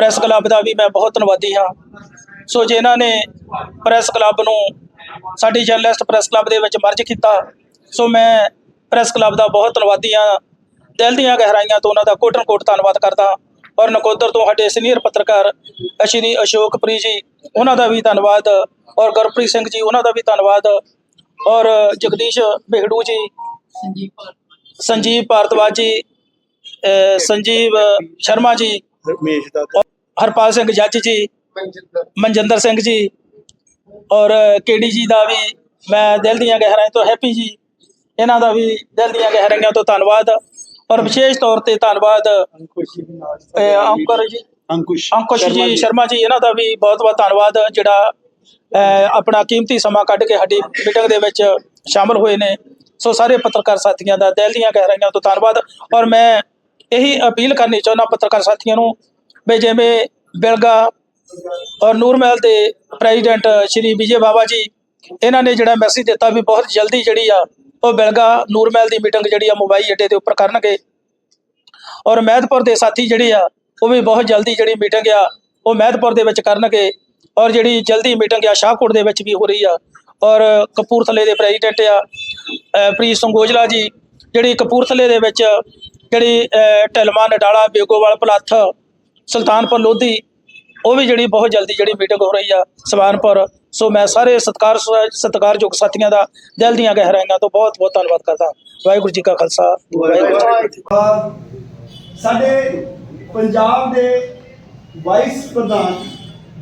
ਐਨਟੀਯੂ press club ਦਾ ਵੀ ਮੈਂ ਬਹੁਤ ਧੰਨਵਾਦੀ ਹਾਂ। ਸੋ ਜਿਨ੍ਹਾਂ ਨੇ ਪ੍ਰੈਸ ਕਲੱਬ ਨੂੰ ਸਾਡੀ ਜਰਨਲਿਸਟ ਪ੍ਰੈਸ ਕਲੱਬ ਦੇ ਵਿੱਚ ਮਰਜ ਕੀਤਾ, ਸੋ ਮੈਂ ਪ੍ਰੈਸ ਕਲੱਬ ਦਾ ਬਹੁਤ ਧੰਨਵਾਦੀ ਹਾਂ। ਦਿਲ ਦੀਆਂ ਗਹਿਰਾਈਆਂ ਤੋਂ ਉਹਨਾਂ ਦਾ ਕੋਟਨ ਕੋਟ ਧੰਨਵਾਦ ਕਰਦਾ ਔਰ ਨਕੋਦਰ ਤੋਂ ਸਾਡੇ ਸੀਨੀਅਰ ਪੱਤਰਕਾਰ ਸ਼੍ਰੀ ਅਸ਼ੋਕਪ੍ਰੀ ਜੀ, ਉਹਨਾਂ ਦਾ ਵੀ ਧੰਨਵਾਦ। ਔਰ ਗੁਰਪ੍ਰੀਤ ਸਿੰਘ ਜੀ, ਉਹਨਾਂ ਦਾ ਵੀ ਧੰਨਵਾਦ। ਔਰ ਜਗਦੀਸ਼ ਬਿਹੜੂ ਜੀ, ਸੰਜੀਵ ਭਾਰਤਵਾਜ ਜੀ ਸੰਜੀਵ ਸ਼ਰਮਾ ਜੀ। ਰਮੇਸ਼ ਦਾ ਹਰਪਾਲ ਸਿੰਘ ਜੱਜ ਜੀ ਮਨਜਿੰਦਰ। ਸਿੰਘ ਜੀ ਔਰ ਕੇਡੀ ਜੀ ਦਾ ਵੀ ਮੈਂ ਦਿਲ ਦੀਆਂ ਗਹਿਰਾਈਆਂ ਤੋਂ ਹੈਪੀ ਜੀ। ਇਹਨਾਂ ਦਾ ਵੀ ਦਿਲ ਦੀਆਂ ਗਹਿਰਾਈਆਂ ਤੋਂ ਧੰਨਵਾਦ ਔਰ ਵਿਸ਼ੇਸ਼ ਤੌਰ ਤੇ ਧੰਨਵਾਦ ਅੰਕੁਸ਼ ਅੰਕਰ ਜੀ ਅੰਕੁਸ਼ ਜੀ ਸ਼ਰਮਾ ਜੀ। ਇਹਨਾਂ ਦਾ ਵੀ ਬਹੁਤ ਬਹੁਤ ਧੰਨਵਾਦ ਜਿਹੜਾ ਆਪਣਾ ਕੀਮਤੀ ਸਮਾਂ ਕੱਢ ਕੇ ਸਾਡੀ ਮੀਟਿੰਗ ਦੇ ਵਿੱਚ ਸ਼ਾਮਲ ਹੋਏ ਨੇ। ਸੋ ਸਾਰੇ ਪੱਤਰਕਾਰ ਸਾਥੀਆਂ ਦਾ ਦਿਲ ਦੀਆਂ ਗਹਿਰਾਈਆਂ ਤੋਂ ਧੰਨਵਾਦ ਔਰ ਮੈਂ ਇਹੀ ਅਪੀਲ ਕਰਨੀ ਚਾਹੁੰਦਾ ਪੱਤਰਕਾਰ ਸਾਥੀਆਂ ਨੂੰ ਵੀ ਜਿਵੇਂ ਬਿਲਗਾ ਔਰ ਨੂਰਮਹਿਲ ਦੇ ਪ੍ਰੈਜ਼ੀਡੈਂਟ ਸ਼੍ਰੀ ਵਿਜੇ ਬਾਬਾ ਜੀ, ਇਹਨਾਂ ਨੇ ਜਿਹੜਾ ਮੈਸੇਜ ਦਿੱਤਾ ਵੀ ਬਹੁਤ ਜਲਦੀ ਜਿਹੜੀ ਆ, ਉਹ ਬਿਲਗਾ ਨੂਰਮਹਿਲ ਦੀ ਮੀਟਿੰਗ ਜਿਹੜੀ ਆ ਮੋਬਾਈਲ ਅੱਡੇ ਦੇ ਉੱਪਰ ਕਰਨਗੇ। ਔਰ ਮਹਿਦਪੁਰ ਦੇ ਸਾਥੀ ਜਿਹੜੇ ਆ, ਉਹ ਵੀ ਬਹੁਤ ਜਲਦੀ ਜਿਹੜੀ ਮੀਟਿੰਗ ਆ, ਉਹ ਮਹਿਦਪੁਰ ਦੇ ਵਿੱਚ ਕਰਨਗੇ। ਔਰ ਜਿਹੜੀ ਜਲਦੀ ਮੀਟਿੰਗ ਆ, ਸ਼ਾਹਕੋਟ ਦੇ ਵਿੱਚ ਵੀ ਹੋ ਰਹੀ ਆ। ਔਰ ਕਪੂਰਥਲੇ ਦੇ ਪ੍ਰੈਜ਼ੀਡੈਂਟ ਆ ਪ੍ਰੀਤ ਸੰਗੋਜਲਾ ਜੀ, ਜਿਹੜੀ ਕਪੂਰਥਲੇ ਦੇ ਵਿੱਚ ਜਿਹੜੀ, ਅਹ ਢਲਮਾ ਨਡਾਲਾ, ਬੇਗੋਵਾਲ, ਪਲੱਥ ਸੁਲਤਾਨਪੁਰ ਲੋਧੀ, ਉਹ ਵੀ ਜਿਹੜੀ ਬਹੁਤ ਜਲਦੀ ਜਿਹੜੀ ਮੀਟਿੰਗ ਹੋ ਰਹੀ ਆ ਸਵਾਨਪੁਰ। ਸੋ ਮੈਂ ਸਾਰੇ ਸਤਕਾਰ, ਸਤਿਕਾਰਯੋਗ ਸਾਥੀਆਂ ਦਾ ਦਿਲ ਦੀਆਂ ਗਹਿਰਾਈਆਂ ਤੋਂ ਬਹੁਤ ਬਹੁਤ ਧੰਨਵਾਦ ਕਰਦਾ। ਵਾਹਿਗੁਰੂ ਜੀ ਕਾ ਖਾਲਸਾ। ਵਾਹਿਗੁਰੂ ਜੀ ਸਾਡੇ ਪੰਜਾਬ ਦੇ ਵਾਈਸ ਪ੍ਰਧਾਨ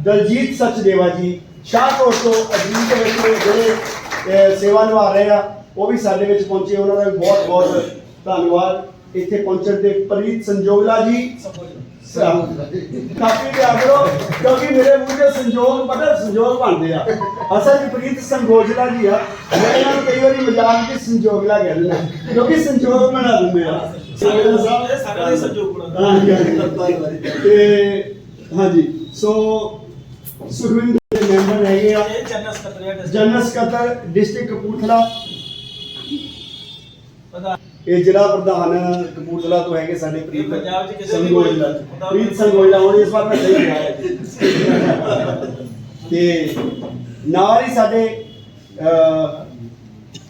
ਦਲਜੀਤ ਸਚਦੇਵਾ ਜੀ ਸ਼ਾਹਕੋਟ ਤੋਂ ਅਜੀਤ ਦੇ ਵਿੱਚ ਜਿਹੜੇ ਸੇਵਾ ਨਿਭਾ ਰਹੇ ਆ, ਉਹ ਵੀ ਸਾਡੇ ਵਿੱਚ ਪਹੁੰਚੇ। ਉਹਨਾਂ ਦਾ ਵੀ ਬਹੁਤ ਬਹੁਤ ਧੰਨਵਾਦ। ਇੱਥੇ ਪਹੁੰਚਣ ਤੇ ਪ੍ਰੀਤ ਸੰਜੋਗਲਾ ਜੀ ਕਾਫੀ ਪਿਆਰ ਕਰੋ ਕਿਉਂਕਿ ਮੇਰੇ ਮੂੰਹ ਤੇ ਸੰਜੋਗ ਪਤਾ ਸੰਜੋਗ ਬਣਦੇ ਆ। ਅਸਲ ਚ ਪ੍ਰੀਤ ਸੰਗੋਜਲਾ ਜੀ ਆ। ਮੈਂ ਇਹਨਾਂ ਨੂੰ ਕਈ ਵਾਰੀ ਮਜ਼ਾਕ ਵਿੱਚ ਸੰਜੋਗਲਾ ਕਹਿ ਦਿੰਦਾ ਕਿਉਂਕਿ ਸੰਜੋਗ ਬਣਾ ਦਿੰਦੇ ਆ। ਸੰਜੋਗਲਾ ਸਾਹਿਬ ਸਾਰਿਆਂ ਦੇ ਸੰਜੋਗ ਬਣਾ ਹਾਂਜੀ ਹਾਂਜੀ। ਤੇ ਹਾਂਜੀ ਸੋ ਸੁਖਵਿੰਦਰ ਦੇ ਮੈਂਬਰ ਹੈਗੇ ਆ। ਇਹ ਜਨਰਲ ਸਕੱਤਰ ਜਨਰਲ ਸਕੱਤਰ ਡਿਸਟ੍ਰਿਕਟ ਕਪੂਰਥਲਾ। ਪਤਾ ਇਹ ਜ਼ਿਲ੍ਹਾ ਪ੍ਰਧਾਨ ਕਪੂਰਥਲਾ ਤੋਂ ਹੈਗੇ ਸਾਡੇ ਪ੍ਰੀਤ ਪੰਜਾਬ 'ਚ ਕਿਸੇ ਦੀ ਸੰਗੋਜਲਾ ਕੋਈ- ਪ੍ਰੀਤ ਸੰਗੋਜਲਾ ਹੁਣ ਇਸ ਵਾਰ ਮੈਂ ਸਹੀ ਕਿਹਾ ਹੈ। ਤੇ ਨਾਲ ਹੀ ਸਾਡੇ ਅਹ,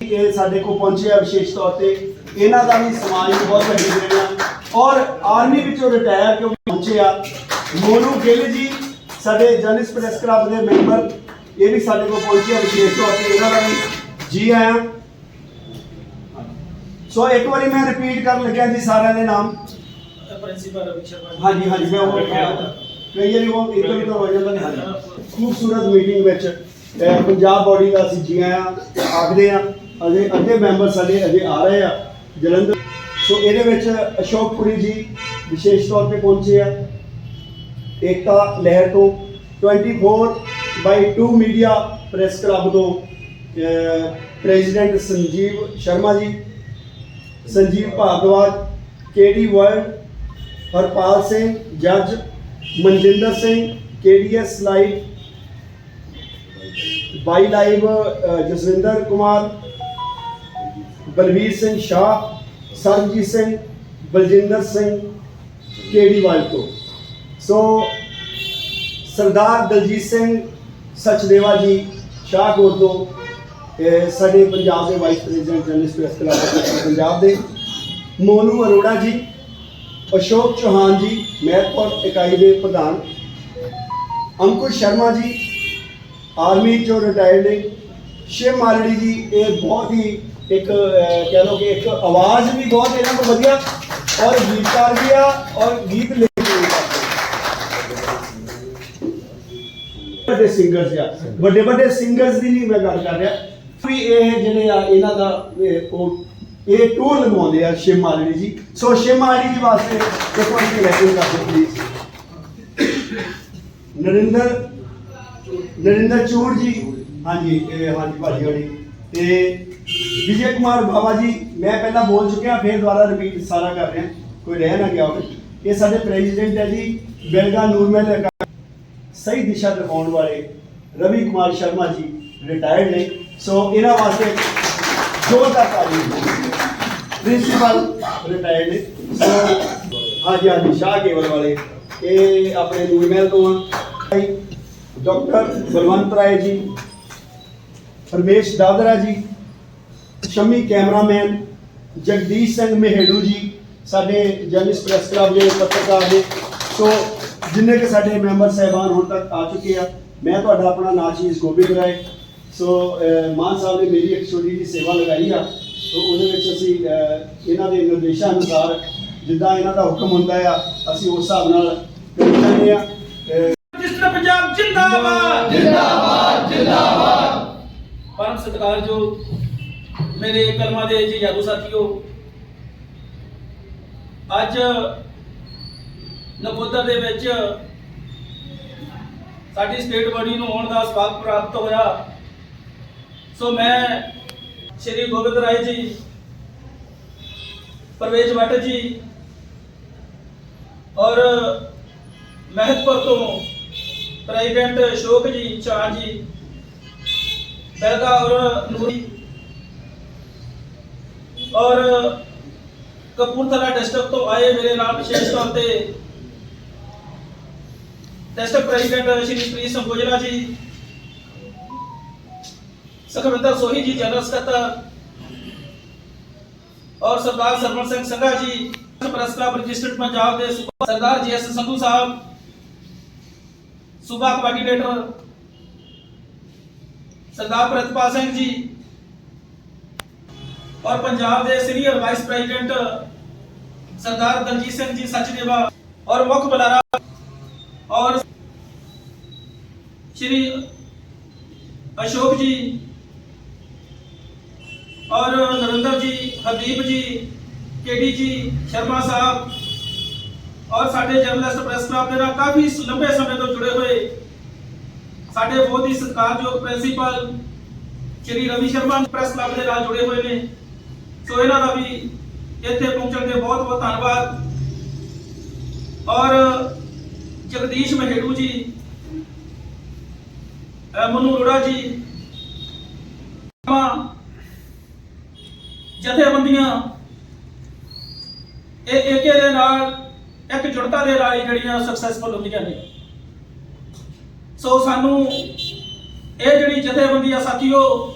ਇਹ ਸਾਡੇ ਕੋਲ ਪਹੁੰਚੇ ਆ ਵਿਸ਼ੇਸ਼ ਤੌਰ ਤੇ। ਇਹਨਾਂ ਦਾ ਵੀ ਸਮਾਜ ਨੂੰ ਬਹੁਤ ਵੱਡੀ ਦੇਣ ਆ। ਔਰ ਆਰਮੀ ਵਿੱਚੋਂ ਰਿਟਾਇਰ ਕਿਉਂ ਪਹੁੰਚੇ ਆ? ਮੋਨੂ ਗਿੱਲ ਜੀ ਸਾਡੇ ਜਰਨਲਿਸਟ ਪ੍ਰੈਸ ਕਲੱਬ ਦੇ ਮੈਂਬਰ ਇਹ ਵੀ ਸਾਡੇ ਕੋਲ ਪਹੁੰਚੇ ਆ ਵਿਸ਼ੇਸ਼ ਤੌਰ ਤੇ। ਇਹਨਾਂ ਦਾ ਵੀ ਜੀ ਆਇਆਂ। ਸੋ ਇੱਕ ਵਾਰੀ ਮੈਂ ਰਿਪੀਟ ਕਰਨ ਲੱਗਿਆ ਜੀ ਸਾਰਿਆਂ ਦੇ ਨਾਮ। ਪ੍ਰਿੰਸੀਪਲ ਰਵੀ ਸ਼ਰਮਾ। ਹਾਂਜੀ ਹਾਂਜੀ ਮੈਂ ਉਹ ਕਈ ਵਾਰੀ ਉਹ ਇੱਧਰ ਉੱਧਰ ਹੋ ਜਾਂਦਾ ਨੇ ਹਾਂਜੀ। ਖੂਬਸੂਰਤ ਮੀਟਿੰਗ ਵਿੱਚ ਪੰਜਾਬ ਬੋਡੀ ਦਾ ਅਸੀਂ ਜੀ ਆਇਆਂ ਤੇ ਆਖਦੇ ਆ ਅਜੇ ਅੱਧੇ ਮੈਂਬਰ ਸਾਡੇ ਅਜੇ ਆ ਰਹੇ ਆ ਜਲੰਧਰ। ਸੋ ਇਹਦੇ ਵਿੱਚ ਅਸ਼ੋਕਪੁਰੀ ਜੀ ਵਿਸ਼ੇਸ਼ ਤੌਰ ਤੇ ਪਹੁੰਚੇ ਆ। ਏਕਤਾ ਲਹਿਰ ਤੋਂ 24 ਬਾਈ 2 ਮੀਡੀਆ ਪ੍ਰੈਸ ਕਲੱਬ ਤੋਂ president Sanjeev Sharma ji. Sanjeev Bhardwaj KD world Harpal Singh ਜੱਜ Manjinder Singh KDS live by live a, Jaswinder Kumar Balvir Singh Shah Sarabjit Singh Baljinder Singh KD ਵਾਲ ਤੋਂ ਸੋ ਸਰਦਾਰ ਦਲਜੀਤ ਸਿੰਘ ਸਚਦੇਵਾ ਜੀ ਸ਼ਾਹਕੋਟ ਤੋਂ ਇਹ ਸਾਡੇ ਪੰਜਾਬ ਦੇ vice president journalist press club Punjab ਦੇ ਮੋਨੂ ਅਰੋੜਾ ਜੀ, ਅਸ਼ੋਕ ਚੌਹਾਨ ਜੀ ਮਹਿਤਪੁਰ ਇਕਾਈ ਦੇ ਪ੍ਰਧਾਨ ਅੰਕੁਸ਼ ਸ਼ਰਮਾ ਜੀ, ਆਰਮੀ ਚੋਂ ਰਿਟਾਇਰਡ ਨੇ। ਸ਼ਿਵ ਮਾਲੜੀ ਜੀ, ਇਹ ਬਹੁਤ ਹੀ ਇੱਕ ਕਹਿ ਲਓ ਕਿ ਇੱਕ ਆਵਾਜ਼ ਵੀ ਬਹੁਤ ਇਹਨਾਂ ਕੋਲ ਵਧੀਆ ਔਰ ਗੀਤਕਾਰ ਵੀ ਆ ਔਰ ਗੀਤ ਲਿਖਦੇ ਵੱਡੇ ਸਿੰਗਰਸ ਆ। ਵੱਡੇ ਵੱਡੇ ਸਿੰਗਰਸ ਦੀ ਨਹੀਂ ਮੈਂ ਗੱਲ ਕਰ ਰਿਹਾ। ਵੀ ਇਹ ਜਿਹੜੇ ਆ, ਇਹਨਾਂ ਦਾ, ਇਹ, ਉਹ, ਇਹ ਟੂਰ ਲਗਵਾਉਂਦੇ ਆ ਸ਼ਿਵ ਮਾਲੜੀ ਜੀ। ਸੋ ਸ਼ਿਵ ਮਾਲੜੀ ਜੀ ਵਾਸਤੇ ਇੱਕ ਵਾਰ ਕੀ ਲੈਟਰ ਕਰ ਦਿਓ ਪਲੀਜ਼ ਨਰਿੰਦਰ ਨਰਿੰਦਰ ਚੂੜ ਜੀ। ਹਾਂਜੀ, ਇਹ ਹਾਂਜੀ ਭਾਜੀ ਹੋਣੀ ਤੇ ਵਿਜੇ ਕੁਮਾਰ ਬਾਬਾ ਜੀ, ਮੈਂ ਪਹਿਲਾਂ ਬੋਲ ਚੁੱਕਿਆ, ਫਿਰ ਦੁਬਾਰਾ ਰਿਪੀਟ ਸਾਰਾ ਕਰ ਰਿਹਾ। ਕੋਈ ਰਹਿ ਨਾ ਗਿਆ ਹੋਵੇ। ਇਹ ਸਾਡੇ ਪ੍ਰੈਜ਼ੀਡੈਂਟ ਹੈ ਜੀ, ਬੈਲਗਾ ਨੂਰਮਹਿਲ ਸਹੀ ਦਿਸ਼ਾ ਦਿਖਾਉਣ ਵਾਲੇ ਰਵੀ ਕੁਮਾਰ ਸ਼ਰਮਾ ਜੀ ਰਿਟਾਇਰਡ ਨੇ। ਸੋ ਇਹਨਾਂ ਵਾਸਤੇ ਜ਼ੋਰਦਾਰ ਤਾਲੀ ਪ੍ਰਿੰਸੀਪਲ ਰਿਟਾਇਰਡ ਨੇ ਸੋ ਹਾਂਜੀ ਹਾਂਜੀ ਸ਼ਾਹ ਕੇਵਲ ਵਾਲੇ ਇਹ ਆਪਣੇ ਨੂਰਮਹਿਲ ਤੋਂ ਆ ਡਾਕਟਰ ਬਲਵੰਤ ਰਾਏ ਜੀ ਪਰਮੇਸ਼ ਦਾਦਰਾ ਜੀ ਸ਼ਮੀ ਕੈਮਰਾਮੈਨ ਜਗਦੀਸ਼ ਸਿੰਘ ਮਹਿੜੂ ਜੀ ਸਾਡੇ ਜਰਨਲਿਸਟ ਪ੍ਰੈਸ ਕਲੱਬ ਦੇ ਪੱਤਰਕਾਰ ਨੇ ਸੋ ਜਿੰਨੇ ਕਿ ਸਾਡੇ ਮੈਂਬਰ ਸਹਿਬਾਨ ਹੁਣ ਤੱਕ ਆ ਚੁੱਕੇ ਆ ਮੈਂ ਤੁਹਾਡਾ ਆਪਣਾ ਨਾਚੀਜ਼ ਗੋਬਿੰਦ ਰਾਏ ਸੋ ਅਹ, ਮਾਨ ਸਾਹਿਬ ਨੇ ਮੇਰੀ ਇੱਕ ਛੋਟੀ ਜਿਹੀ ਸੇਵਾ ਲਗਾਈ ਆ। ਸੋ ਉਹਦੇ ਵਿੱਚ ਅਸੀਂ ਇਹਨਾਂ ਦੇ ਨਿਰਦੇਸ਼ਾਂ ਅਨੁਸਾਰ ਜਿੱਦਾਂ ਇਹਨਾਂ ਦਾ ਹੁਕਮ ਹੁੰਦਾ ਆ ਅਸੀਂ ਉਸ ਹਿਸਾਬ ਨਾਲ ਕਰੀ ਜਾਂਦੇ ਆ। ਰਜਿਸਟਰ ਪੰਜਾਬ ਜਿੰਦਾਬਾਦ। ਜਿੰਦਾਬਾਦ ਜਿੰਦਾਬਾਦ। ਪਰਮ ਸਤਿਕਾਰਯੋਗ ਮੇਰੇ ਕਲਮਾਂ ਦੇ ਜੀ ਯਾਦੂ ਸਾਥੀਓ ਅੱਜ ਨਕੋਦਰ ਦੇ ਵਿੱਚ ਸਾਡੀ ਸਟੇਟ ਬੋਡੀ ਨੂੰ ਆਉਣ ਦਾ ਸਵਾਗਤ ਪ੍ਰਾਪਤ ਹੋਇਆ। ਸੋ ਮੈਂ ਸ਼੍ਰੀ ਗੋਬਿੰਦ ਰਾਏ ਜੀ, ਪ੍ਰਵੇਸ਼ ਭੱਟ ਜੀ ਔਰ ਮਹਿਤਪੁਰ ਤੋਂ ਪ੍ਰੈਜ਼ੀਡੈਂਟ ਅਸ਼ੋਕ ਜੀ ਚਾਹ ਜੀ ਬੈਲਗਾ ਔਰ ਨੂਰੀ ਔਰ ਕਪੂਰਥਲਾ ਡਿਸਟ੍ਰਿਕਟ ਤੋਂ ਆਏ ਮੇਰੇ ਨਾਲ ਵਿਸ਼ੇਸ਼ ਤੌਰ ਤੇ ਡਿਸਟ੍ਰਿਕਟ ਪ੍ਰੈਜ਼ੀਡੈਂਟ ਸ਼੍ਰੀ ਪ੍ਰੀਤ ਸੰਭੋਜਰਾ ਜੀ ਸੁਖਵਿੰਦਰ ਸੋਹੀ ਜੀ ਜਨਰਲ ਸਕੱਤਰ ਔਰ ਸਰਦਾਰ ਸਰਵਣ ਸਿੰਘ ਸੰਘਾ ਜੀ, ਪ੍ਰੈਸ ਕਲੱਬ ਰਜਿਸਟਰਡ ਪੰਜਾਬ ਦੇ ਸਰਦਾਰ ਜੀ ਐਸ ਸੰਧੂ ਸਾਹਿਬ, ਸੂਬਾ ਕੋਆਰਡੀਨੇਟਰ ਸਰਦਾਰ ਪ੍ਰਿਤਪਾਲ ਸਿੰਘ ਜੀ, ਔਰ ਪੰਜਾਬ ਦੇ senior vice president Sardar Daljit Singh ji Sachdeva, ਔਰ ਮੁੱਖ ਬੁਲਾਰਾ ਔਰ ਸ਼੍ਰੀ ਅਸ਼ੋਕ ਜੀ ਔਰ ਨਰਿੰਦਰ ਜੀ, ਹਰਦੀਪ ਜੀ ਕੇਡੀ ਜੀ, ਸ਼ਰਮਾ ਸਾਹਿਬ ਔਰ ਸਾਡੇ ਜਰਨਲਿਸਟ ਪ੍ਰੈਸ ਕਲੱਬ ਦੇ ਨਾਲ ਕਾਫੀ ਲੰਬੇ ਸਮੇਂ ਤੋਂ ਜੁੜੇ ਹੋਏ ਸਾਡੇ ਬਹੁਤ ਹੀ ਸਤਿਕਾਰਯੋਗ principal Shri Ravi Sharma press club ਦੇ ਨਾਲ ਜੁੜੇ ਹੋਏ ਨੇ। ਸੋ ਇਹਨਾਂ ਦਾ ਵੀ ਇੱਥੇ ਪਹੁੰਚਣ ਦੇ ਬਹੁਤ ਬਹੁਤ ਧੰਨਵਾਦ। ਔਰ ਜਗਦੀਸ਼ ਮਹੇੜੂ ਜੀ ਮਨੂ ਅਰੋੜਾ ਜੀ ਮਾਂ ਜਥੇਬੰਦੀਆਂ। ਇਹ ਏਕੇ ਦੇ ਨਾਲ ਇੱਕ ਜੁੜਤਾ ਦੇ ਨਾਲ ਹੀ ਜਿਹੜੀਆਂ ਸਕਸੈਸਫੁਲ ਹੁੰਦੀਆਂ ਨੇ। ਸੋ ਸਾਨੂੰ ਇਹ ਜਿਹੜੀ ਜਥੇਬੰਦੀ ਆ ਸਾਥੀਓ,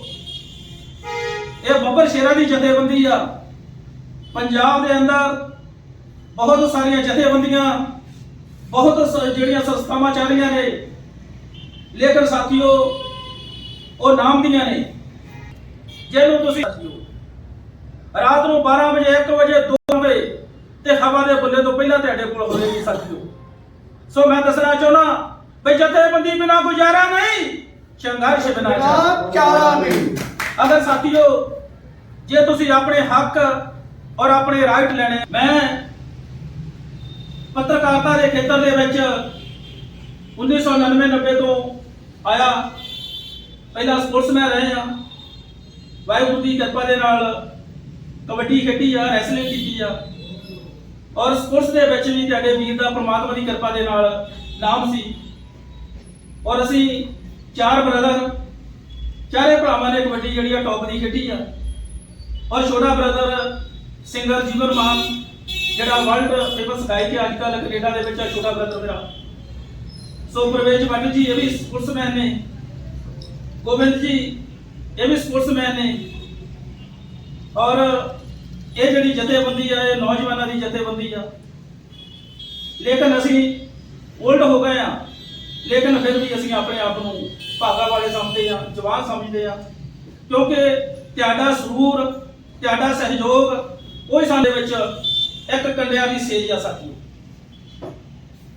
ਇਹ ਬੱਬਰ ਸ਼ੇਰਾਂ ਦੀ ਜਥੇਬੰਦੀ ਆ। ਪੰਜਾਬ ਦੇ ਅੰਦਰ ਬਹੁਤ ਸਾਰੀਆਂ ਜਥੇਬੰਦੀਆਂ, ਬਹੁਤ ਸ- ਜਿਹੜੀਆਂ ਸੰਸਥਾਵਾਂ ਚੱਲ ਰਹੀਆਂ ਨੇ। ਲੇਕਿਨ ਸਾਥੀਓ, ਉਹ ਨਾਮ ਦੀਆਂ ਨੇ। ਜਿਹਨੂੰ ਤੁਸੀਂ ਰਾਤ ਨੂੰ 12 ਵਜੇ 1 ਵਜੇ 2 ਵਜੇ ਤੇ ਹਵਾ ਦੇ ਬੁੱਲੇ ਤੋਂ ਪਹਿਲਾਂ ਤੁਹਾਡੇ ਕੋਲ ਹੋਵੇਗੀ ਸਾਥੀਓ। ਸੋ ਮੈਂ ਦੱਸਣਾ ਚਾਹੁੰਦਾ ਬਈ ਜਥੇਬੰਦੀ ਬਿਨਾ ਗੁਜ਼ਾਰਾ ਨਹੀਂ ਸੰਘਰਸ਼ ਬਿਨਾ ਚਾਰਾ ਨਹੀਂ। ਅਗਰ ਸਾਥੀਓ ਜੇ ਤੁਸੀਂ ਆਪਣੇ ਹੱਕ ਔਰ ਆਪਣੇ ਰਾਈਟ ਲੈਣੇ ਮੈਂ ਪੱਤਰਕਾਰਤਾ ਦੇ ਖੇਤਰ ਦੇ ਵਿੱਚ 1999 90 ਤੋਂ ਆਇਆ। ਪਹਿਲਾਂ ਸਪੋਰਟਸਮੈਨ ਰਹੇ ਆ ਵਾਹਿਗੁਰੂ ਦੀ ਕਿਰਪਾ ਦੇ ਨਾਲ ਕਬੱਡੀ ਖੇਡੀ ਆ ਰੈਸਲਿੰਗ ਕੀਤੀ ਆ। ਔਰ ਸਪੋਰਟਸ ਦੇ ਵਿੱਚ ਵੀ ਤੁਹਾਡੇ ਵੀਰ ਦਾ ਪ੍ਰਮਾਤਮਾ ਦੀ ਕਿਰਪਾ ਦੇ ਨਾਲ ਨਾਮ ਸੀ। ਔਰ ਅਸੀਂ ਚਾਰ ਬ੍ਰਦਰ ਚਾਰੇ ਭਰਾਵਾਂ ਨੇ ਕਬੱਡੀ ਜਿਹੜੀ ਆ ਟੌਪ ਦੀ ਖੇਡੀ ਆ। ਔਰ ਛੋਟਾ ਬ੍ਰਦਰ ਸਿੰਗਰ ਜੀਵਨ ਮਾਨ, ਜਿਹੜਾ ਵਰਲਡ ਫੇਮਸ ਗਾਇਕ ਹੈ ਅੱਜ ਕੱਲ੍ਹ ਕੈਨੇਡਾ ਦੇ ਵਿੱਚ ਆ ਛੋਟਾ ਬ੍ਰਦਰ ਮੇਰਾ। ਸੋ ਪ੍ਰਵੇਸ਼ ਭੱਟ ਜੀ, ਇਹ ਵੀ ਸਪੋਰਟਸਮੈਨ ਨੇ। ਗੋਬਿੰਦ ਜੀ, ਇਹ ਵੀ ਸਪੋਰਟਸਮੈਨ ਨੇ। ਔਰ ਇਹ ਜਿਹੜੀ ਜਥੇਬੰਦੀ ਆ, ਇਹ ਨੌਜਵਾਨਾਂ ਦੀ ਜਥੇਬੰਦੀ ਆ। ਲੇਕਿਨ ਅਸੀਂ ਉਲਟ ਹੋ ਗਏ ਆ। ਲੇਕਿਨ ਫਿਰ ਵੀ ਅਸੀਂ ਆਪਣੇ ਆਪ ਨੂੰ ਭਾਗਾ ਵਾਲੇ ਸਮਝਦੇ ਆ, ਜਵਾਨ ਸਮਝਦੇ ਆ। ਕਿਉਂਕਿ ਤੁਹਾਡਾ ਸਰੂਰ ਤੁਹਾਡਾ ਸਹਿਯੋਗ, ਉਹ ਸਾਡੇ ਵਿੱਚ ਇੱਕ ਕੰਡਿਆਂ ਦੀ ਸੇਜ ਆ ਸਾਥੀਓ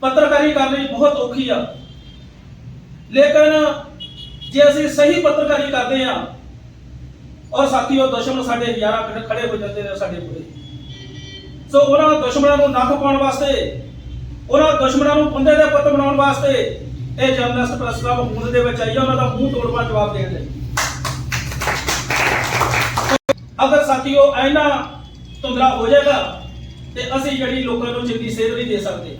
ਪੱਤਰਕਾਰੀ ਕਰਨੀ ਬਹੁਤ ਔਖੀ ਆ। ਲੇਕਿਨ ਜੇ ਅਸੀਂ ਸਹੀ ਪੱਤਰਕਾਰੀ ਕਰਦੇ ਆ ਔਰ ਸਾਥੀਓ, ਦੁਸ਼ਮਣ ਸਾਡੇ ਹਜ਼ਾਰਾਂ ਖੜੇ- ਖੜੇ ਹੋ ਜਾਂਦੇ ਨੇ, ਸਾਡੇ ਕੋਲੇ ਸੋ ਉਹਨਾਂ ਦੁਸ਼ਮਣਾਂ ਨੂੰ ਨੱਕ ਪਾਉਣ ਵਾਸਤੇ, ਉਹਨਾਂ ਦੁਸ਼ਮਣਾਂ ਨੂੰ ਬੰਦੇ ਦੇ ਪੁੱਤ ਬਣਾਉਣ ਵਾਸਤੇ, ਇਹ ਜਰਨਲਿਸਟ ਪ੍ਰੈਸ ਕਲੱਬ ਮੂਲ ਦੇ ਵਿੱਚ ਆਈ ਉਹਨਾਂ ਦਾ ਮੂੰਹ ਤੋੜਵਾ ਜਵਾਬ ਦੇਣ ਲਈ। ਅਗਰ ਸਾਥੀਓ ਐਨਾ ਤੁੰਦਰਾ ਹੋ ਜਾਏਗਾ, ਤੇ ਅਸੀਂ ਜਿਹੜੀ ਲੋਕਾਂ ਨੂੰ ਚੰਗੀ ਸੇਧ ਨਹੀਂ ਦੇ ਸਕਦੇ।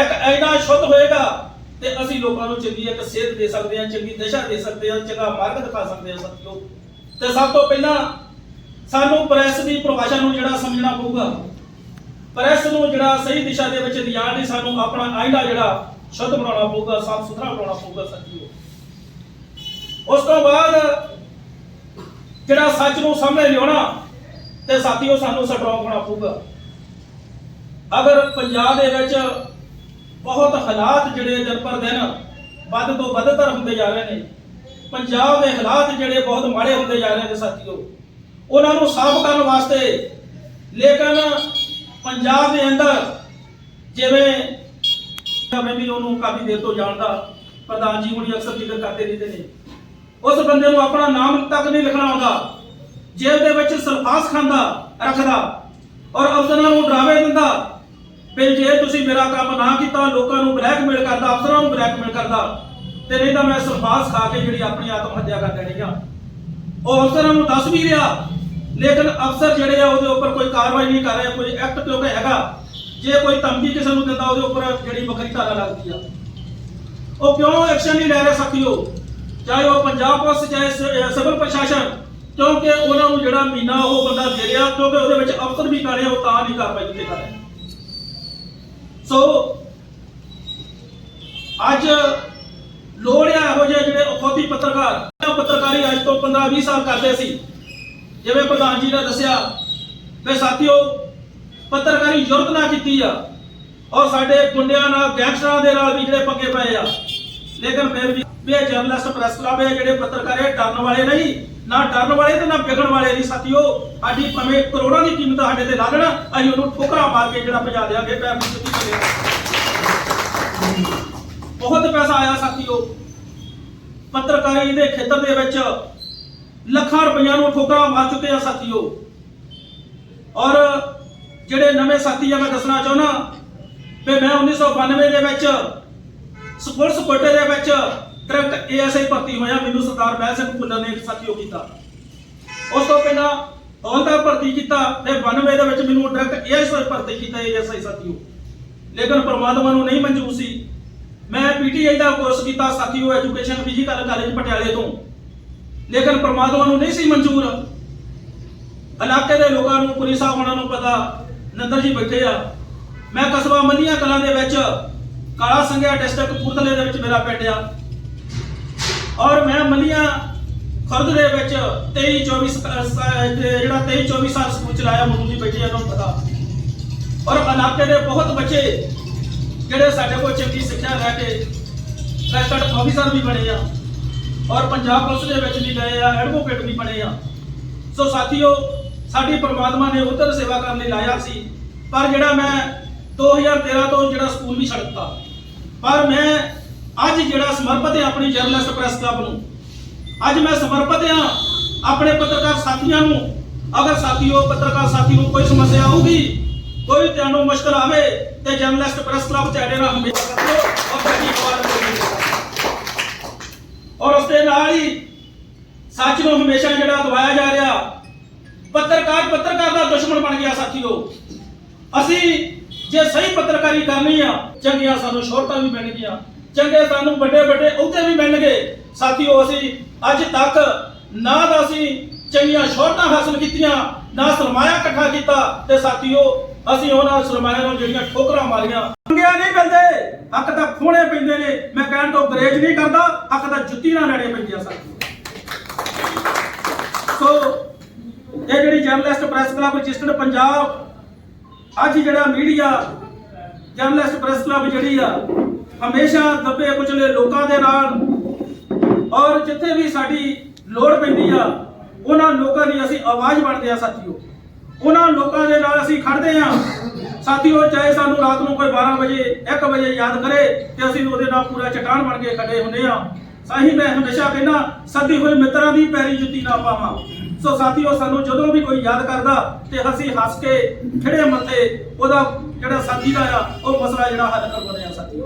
ਇੱਕ ਐਨਾ ਸ਼ੁੱਧ ਹੋਏਗਾ, ਤੇ ਅਸੀਂ ਲੋਕਾਂ ਨੂੰ ਚੰਗੀ ਇੱਕ ਸੇਧ ਦੇ ਸਕਦੇ ਹਾਂ, ਚੰਗੀ ਦਿਸ਼ਾ ਦੇ ਸਕਦੇ ਹਾਂ, ਚੰਗਾ ਮਾਰਗ ਦਿਖਾ ਸਕਦੇ ਹਾਂ, ਸਾਥੀਓ। ਤੇ ਸਭ ਤੋਂ ਪਹਿਲਾਂ ਸਾਨੂੰ ਪ੍ਰੈਸ ਦੀ ਪਰਿਭਾਸ਼ਾ ਨੂੰ ਜਿਹੜਾ ਸਮਝਣਾ ਪਊਗਾ। ਪ੍ਰੈਸ ਨੂੰ ਜਿਹੜਾ ਸਹੀ ਦਿਸ਼ਾ ਦੇ ਵਿੱਚ ਲਿਜਾਣ ਲਈ ਸਾਨੂੰ ਆਪਣਾ ਆਇਨਾ ਜਿਹੜਾ ਸ਼ੁੱਧ ਬਣਾਉਣਾ ਪਊਗਾ, ਸਾਫ਼ ਸੁਥਰਾ ਬਣਾਉਣਾ ਪਊਗਾ ਸਾਥੀਓ। ਉਸ ਤੋਂ ਬਾਅਦ ਜਿਹੜਾ ਸੱਚ ਨੂੰ ਸਾਹਮਣੇ ਲਿਆਉਣਾ ਤੇ ਸਾਥੀਓ ਸਾਨੂੰ ਸਟਰੋਂਗ ਹੋਣਾ ਪਊਗਾ। ਅਗਰ ਪੰਜਾਬ ਦੇ ਵਿੱਚ ਬਹੁਤ ਹਾਲਾਤ ਜਿਹੜੇ ਦਿਨ ਪਰ ਦਿਨ ਵੱਧ ਤੋਂ ਵੱਧਤਰ ਹੁੰਦੇ ਜਾ ਰਹੇ ਨੇ ਪੰਜਾਬ ਦੇ ਹਾਲਾਤ ਜਿਹੜੇ ਬਹੁਤ ਮਾੜੇ ਹੁੰਦੇ ਜਾ ਰਹੇ ਨੇ ਸਾਥੀਓ। ਉਹਨਾਂ ਨੂੰ ਸਾਫ਼ ਕਰਨ ਵਾਸਤੇ ਲੇਕਿਨ ਪੰਜਾਬ ਦੇ ਅੰਦਰ ਜਿਵੇਂ ਮੈਂ ਵੀ ਉਹਨੂੰ ਕਾਫੀ ਦੇਰ ਤੋਂ ਜਾਣਦਾ, ਪ੍ਰਧਾਨ ਜੀ ਹੁਣੀ ਅਕਸਰ ਜ਼ਿਕਰ ਕਰਦੇ ਰਹਿੰਦੇ ਨੇ। ਉਸ ਬੰਦੇ ਨੂੰ ਆਪਣਾ ਨਾਮ ਤੱਕ ਨਹੀਂ ਲਿਖਣਾ ਆਉਂਦਾ ਜੇਬ ਦੇ ਵਿੱਚ ਸਲਫਾਸ ਖਾਂਦਾ, ਰੱਖਦਾ ਔਰ ਅਫਸਰਾਂ ਨੂੰ ਡਰਾਵੇ ਦਿੰਦਾ, ਵੀ ਜੇ ਤੁਸੀਂ ਮੇਰਾ ਕੰਮ ਨਾ ਕੀਤਾ, ਲੋਕਾਂ ਨੂੰ ਬਲੈਕਮੇਲ ਕਰਦਾ, ਅਫਸਰਾਂ ਨੂੰ ਬਲੈਕਮੇਲ ਕਰਦਾ ਤੇ ਨਹੀਂ ਤਾਂ ਮੈਂ ਸਲਫਾਸ ਖਾ ਕੇ ਜਿਹੜੀ ਆਪਣੀ ਆਤਮ ਹੱਤਿਆ ਕਰ ਲੈਣੀ ਆ। ਉਹ ਅਫਸਰਾਂ ਨੂੰ ਦੱਸ ਵੀ ਰਿਹਾ, ਲੇਕਿਨ ਅਫਸਰ ਜਿਹੜੇ ਆ ਉਹਦੇ ਉੱਪਰ ਕੋਈ ਕਾਰਵਾਈ ਨਹੀਂ ਕਰ ਰਿਹਾ, ਕੋਈ ਐਕਟ ਕਿਉਂਕਿ ਹੈਗਾ। ਜੇ ਕੋਈ ਧਮਕੀ ਕਿਸੇ ਨੂੰ ਦਿੰਦਾ, ਉਹਦੇ ਉੱਪਰ ਜਿਹੜੀ ਵੱਖਰੀ ਧਾਰਾ ਲੱਗਦੀ ਆ। ਉਹ ਕਿਉਂ ਐਕਸ਼ਨ ਨਹੀਂ ਲੈ ਰਹੇ ਸਾਥੀਓ? ਚਾਹੇ ਉਹ ਪੰਜਾਬ ਪੁਲਿਸ, ਚਾਹੇ ਸਿਵਲ ਪ੍ਰਸ਼ਾਸਨ, ਕਿਉਂਕਿ ਉਹਨਾਂ ਨੂੰ ਜਿਹੜਾ ਮਹੀਨਾ ਉਹ ਬੰਦਾ ਦੇ ਰਿਹਾ, ਕਿਉਂਕਿ ਉਹਦੇ ਵਿੱਚ ਅਫਸਰ ਵੀ ਕਰ ਰਿਹਾ, ਉਹ ਤਾਂ ਨਹੀਂ ਕਾਰਵਾਈ ਕਿਤੇ ਕਰ ਰਿਹਾ। ਸੋ ਅੱਜ ਲੋੜ ਆ ਇਹੋ ਜਿਹੇ ਜਿਹੜੇ ਅਖੌਤੀ ਪੱਤਰਕਾਰ ਪੱਤਰਕਾਰੀ ਅੱਜ ਤੋਂ 15 20 ਸਾਲ ਕਰਦੇ ਸੀ। ਜਿਵੇਂ ਪ੍ਰਧਾਨ ਜੀ ਨੇ ਦੱਸਿਆ ਵੀ ਸਾਥੀਓ, ਪੱਤਰਕਾਰੀ ਜ਼ਰੂਰਤ ਨਾ ਕੀਤੀ ਆ ਔਰ ਸਾਡੇ ਗੁੰਡਿਆਂ ਨਾਲ, ਗੈਂਗਸਟਰਾਂ ਦੇ ਨਾਲ ਵੀ ਜਿਹੜੇ ਪੰਗੇ ਪਏ ਆ। ਲੇਕਿਨ ਫਿਰ ਵੀ ਇਹ ਜਰਨਲਿਸਟ ਪ੍ਰੈਸ ਕਲੱਬ ਇਹ ਜਿਹੜੇ ਪੱਤਰਕਾਰ, ਇਹ ਡਰਨ ਵਾਲੇ ਨਹੀਂ, ਨਾ ਡਰਨ ਵਾਲੇ ਤੇ ਨਾ ਵਿਗਣ ਵਾਲੇ ਨਹੀਂ। ਸਾਥੀਓ, ਸਾਡੀ ਭਾਵੇਂ ਕਰੋੜਾਂ ਦੀ ਕੀਮਤ ਸਾਡੇ ਤੇ ਲਾ ਦੇਣਾ, ਅਸੀਂ ਉਹਨੂੰ ਠੋਕਰਾਂ ਮਾਰ ਕੇ ਜਿਹੜਾ ਭਜਾ ਦੇਾਂਗੇ ਪੈਰ ਨੂੰ ਸਿੱਧੀ ਕਰੇ ਬਹੁਤ ਪੈਸਾ ਆਇਆ ਸਾਥੀਓ। ਪੱਤਰਕਾਰੀ ਦੇ ਖੇਤਰ ਦੇ ਵਿੱਚ ਲੱਖਾਂ ਰੁਪਈਆ ਨੂੰ ਠੋਕਰਾਂ ਮਾਰ ਚੁੱਕੇ ਆ ਸਾਥੀਓ। ਔਰ ਜਿਹੜੇ ਨਵੇਂ ਸਾਥੀ ਆ, ਮੈਂ ਦੱਸਣਾ ਚਾਹੁੰਦਾ, ਵੀ ਮੈਂ 1992 ਦੇ ਵਿੱਚ ਸਪੋਰਟਸ ਕੋਟੇ ਦੇ ਵਿੱਚ ਡਾਇਰੈਕਟ ਏਐਸਆਈ ਭਰਤੀ ਹੋਇਆ। ਮੈਨੂੰ ਸਰਦਾਰ ਮਹਿਲ ਸਿੰਘ ਭੁੱਲਰ ਨੇ ਸਾਥੀਓ ਕੀਤਾ। ਉਸ ਤੋਂ ਪਹਿਲਾਂ ਹੌਲਦਾਰ ਭਰਤੀ ਕੀਤਾ ਤੇ 92 ਦੇ ਵਿੱਚ ਮੈਨੂੰ ਡਾਇਰੈਕਟ ਏਐਸਆਈ ਭਰਤੀ ਕੀਤਾ, ਏਐਸਆਈ ਸਾਥੀਓ। ਲੇਕਿਨ ਪਰਮਾਤਮਾ ਨੂੰ ਨਹੀਂ ਮਨਜ਼ੂਰ ਸੀ। ਮੈਂ ਪੀਟੀਆਈ ਦਾ ਕੋਰਸ ਕੀਤਾ, ਸਾਥੀਓ ਐਜੂਕੇਸ਼ਨ ਫਿਜ਼ੀਕਲ ਕਾਲਜ ਪਟਿਆਲੇ ਤੋਂ। ਲੇਕਿਨ ਪਰਮਾਤਮਾ ਨੂੰ ਨਹੀਂ ਸੀ ਮਨਜ਼ੂਰ। ਇਲਾਕੇ ਦੇ ਲੋਕਾਂ ਨੂੰ, ਪੁਲਿਸ ਸਾਹਿਬ ਉਹਨਾਂ ਨੂੰ ਪਤਾ ਨੰਦਰ ਜੀ ਬੈਠੇ ਆ। ਮੈਂ ਕਸਬਾ ਮੰਨੀਆਂ ਕਲਾਂ ਦੇ ਵਿੱਚ, ਕਾਲਾ ਸੰਘਿਆ ਡਿਸਟ੍ਰਿਕਟ ਕਪੂਰਥਲੇ ਦੇ ਵਿੱਚ ਮੇਰਾ ਪਿੰਡ ਆ। ਔਰ ਮੈਂ ਮੰਨੀਆਂ ਖੁਰਦ ਦੇ ਵਿੱਚ 23 24 ਜਿਹੜਾ 23 24 ਸਾਲ ਸਕੂਲ ਚਲਾਇਆ, ਮੈਨੂੰ ਜੀ ਬੈਠੇ ਆ ਉਹਨਾਂ ਨੂੰ ਪਤਾ। ਔਰ ਇਲਾਕੇ ਦੇ ਬਹੁਤ ਬੱਚੇ ਜਿਹੜੇ ਸਾਡੇ ਕੋਲ ਚੰਗੀ ਸਿੱਖਿਆ ਲੈ ਕੇ ਰੈਸਟਡ ਆਫੀਸਰ ਵੀ ਬਣੇ ਆ ਔਰ ਪੰਜਾਬ ਪੁਲਿਸ ਦੇ ਵਿੱਚ ਵੀ ਗਏ ਆ ਐਡਵੋਕੇਟ ਵੀ ਬਣੇ ਆ। ਸੋ ਸਾਥੀਓ, ਸਾਡੀ ਪਰਮਾਤਮਾ ਨੇ ਉਧਰ ਸੇਵਾ ਕਰਨ ਲਈ ਲਾਇਆ ਸੀ, ਪਰ ਜਿਹੜਾ ਮੈਂ 2013 ਤੋਂ ਜਿਹੜਾ ਸਕੂਲ ਵੀ ਛੱਡਤਾ ਪਰ ਮੈਂ ਅੱਜ ਜਿਹੜਾ ਸਮਰਪਿਤ ਹਾਂ ਆਪਣੀ ਜਰਨਲਿਸਟ ਪ੍ਰੈਸ ਕਲੱਬ ਨੂੰ, ਅੱਜ ਮੈਂ ਸਮਰਪਿਤ ਹਾਂ ਆਪਣੇ ਪੱਤਰਕਾਰ ਸਾਥੀਆਂ ਨੂੰ, ਅਗਰ ਸਾਥੀਓ, ਪੱਤਰਕਾਰ ਸਾਥੀ ਨੂੰ ਕੋਈ ਸਮੱਸਿਆ ਆਊਗੀ, ਕੋਈ ਤੁਹਾਨੂੰ ਮੁਸ਼ਕਲ ਆਵੇ ਤੇ ਜਰਨਲਿਸਟ ਪ੍ਰੈਸ ਕਲੱਬ ਤੁਹਾਡੇ ਨਾਲ ਹਮੇਸ਼ਾ ਔਰ ਸਾਡੀ ਆਵਾਜ਼ ਔਰ ਉਸ ਦੇ ਨਾਲ ਹੀ ਸੱਚ ਨੂੰ ਹਮੇਸ਼ਾ ਜਿਹੜਾ ਦਵਾਇਆ ਜਾ ਰਿਹਾ, ਪੱਤਰਕਾਰ ਪੱਤਰਕਾਰ ਦਾ ਦੁਸ਼ਮਣ ਬਣ ਗਿਆ ਸਾਥੀਓ। ਅਸੀਂ ਜੇ ਸਹੀ ਪੱਤਰਕਾਰੀ ਕਰਨੀ ਆ, ਚੰਗੀਆਂ ਸਾਨੂੰ ਸ਼ੋਹਰਤਾਂ ਵੀ ਮਿਲਣਗੀਆਂ। ਚੰਗੇ ਸਾਨੂੰ ਵੱਡੇ ਵੱਡੇ ਅਹੁਦੇ ਵੀ ਮਿਲਣਗੇ। ਸਾਥੀਓ, ਅਸੀਂ ਅੱਜ ਤੱਕ ਨਾ ਤਾਂ ਅਸੀਂ ਚੰਗੀਆਂ ਸ਼ੋਹਰਤਾਂ ਹਾਸਲ ਕੀਤੀਆਂ, ਨਾ ਸਰਮਾਇਆ ਇਕੱਠਾ ਕੀਤਾ ਤੇ ਸਾਥੀਓ ਅਸੀਂ ਉਹਨਾਂ ਸਰਮਾਇਆ ਨੂੰ ਜਿਹੜੀਆਂ ਠੋਕਰਾਂ ਮਾਰੀਆਂ ਮੰਗਿਆ ਨਹੀਂ ਪੈਂਦੇ ਹੱਕ ਤਾਂ ਖੋਣੇ ਪੈਂਦੇ ਨੇ। ਮੈਂ ਕਹਿਣ ਤੋਂ ਗਰੇਜ ਨਹੀਂ ਕਰਦਾ, ਹੱਕ ਤਾਂ ਜੁੱਤੀ ਨਾਲ ਲੈਣੇ ਪੈਂਦੀਆਂ ਸਾਥੀਓ ਸੋ ਇਹ ਜਿਹੜੀ journalist press club registered Punjab, ਅੱਜ ਜਿਹੜਾ ਮੀਡੀਆ ਜਰਨਲਿਸਟ ਪ੍ਰੈਸ ਕਲੱਬ ਜਿਹੜੀ ਆ, ਹਮੇਸ਼ਾ ਦੱਬੇ ਕੁਚਲੇ ਲੋਕਾਂ ਦੇ ਨਾਲ ਔਰ ਜਿੱਥੇ ਵੀ ਸਾਡੀ ਲੋੜ ਪੈਂਦੀ ਆ, ਉਹਨਾਂ ਲੋਕਾਂ ਦੀ ਅਸੀਂ ਆਵਾਜ਼ ਬਣਦੇ ਆ, ਸਾਥੀਓ। ਉਹਨਾਂ ਲੋਕਾਂ ਦੇ ਨਾਲ ਅਸੀਂ ਖੜਦੇ ਆ ਸਾਥੀਓ, ਚਾਹੇ ਸਾਨੂੰ ਰਾਤ ਨੂੰ ਕੋਈ 12 ਵਜੇ 1 ਵਜੇ ਯਾਦ ਕਰੇ ਤੇ ਅਸੀਂ ਉਹਦੇ ਨਾਲ ਪੂਰਾ ਚਟਾਨ ਬਣ ਕੇ ਖੜੇ ਹੁੰਦੇ ਹਾਂ। ਸਾਹੀ ਮੈਂ ਹਮੇਸ਼ਾ ਕਹਿੰਦਾ, ਸੱਦੀ ਹੋਏ ਮਿੱਤਰਾਂ ਦੀ ਪੈਰੀ ਜੁੱਤੀ ਨਾ ਪਾਵਾਂ। ਸੋ ਸਾਥੀਓ, ਸਾਨੂੰ ਜਦੋਂ ਵੀ ਕੋਈ ਯਾਦ ਕਰਦਾ ਤੇ ਅਸੀਂ ਹੱਸ ਕੇ ਖਿੜੇ ਮੱਥੇ ਉਹਦਾ ਜਿਹੜਾ ਸਾਥੀ ਦਾ ਆ, ਉਹ ਮਸਲਾ ਜਿਹੜਾ ਹੱਲ ਕਰਵਾਉਂਦੇ ਆ ਸਾਥੀਓ।